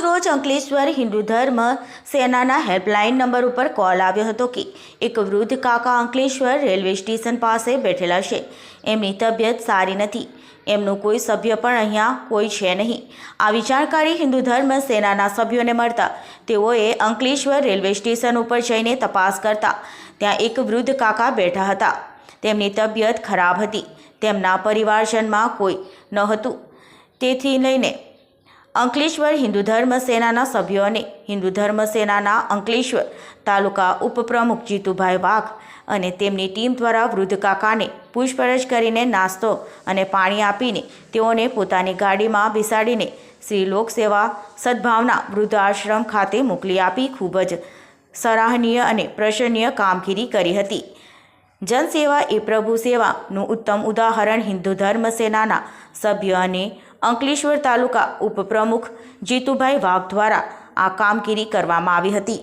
રોજ અંકલેશ્વર હિન્દુ ધર્મ સેનાના હેલ્પલાઇન નંબર ઉપર કોલ આવ્યો હતો કે એક વૃદ્ધ કાકા અંકલેશ્વર રેલવે સ્ટેશન પાસે બેઠેલા છે. એમની તબિયત સારી નથી. એમનું કોઈ સભ્ય પણ અહીંયા કોઈ છે નહીં. આવી જાણકારી હિન્દુ ધર્મ સેનાના સભ્યોને મળતા તેઓએ અંકલેશ્વર રેલવે સ્ટેશન ઉપર જઈને તપાસ કરતા ત્યાં એક વૃદ્ધ કાકા બેઠા હતા. તેમની તબિયત ખરાબ હતી. તેમના પરિવારજનમાં કોઈ ન હતું. તેથી લઈને અંકલેશ્વર હિન્દુ ધર્મ સેનાના સભ્યો અને હિન્દુ ધર્મ સેનાના અંકલેશ્વર તાલુકા ઉપપ્રમુખ જીતુભાઈ વાઘ અને તેમની ટીમ દ્વારા વૃદ્ધ કાકાને પૂછપરછ કરીને નાસ્તો અને પાણી આપીને તેઓને પોતાની ગાડીમાં બેસાડીને શ્રી લોકસેવા સદભાવના વૃદ્ધાશ્રમ ખાતે મોકલી આપી ખૂબ જ સરાહનીય અને પ્રશંસનીય કામગીરી કરી હતી. જનસેવા એ પ્રભુ સેવાનું ઉત્તમ ઉદાહરણ હિન્દુ ધર્મ સેનાના સભ્ય અને અંકલેશ્વર તાલુકા ઉપપ્રમુખ જીતુભાઈ વાઘ દ્વારા આ કામગીરી કરવામાં આવી હતી.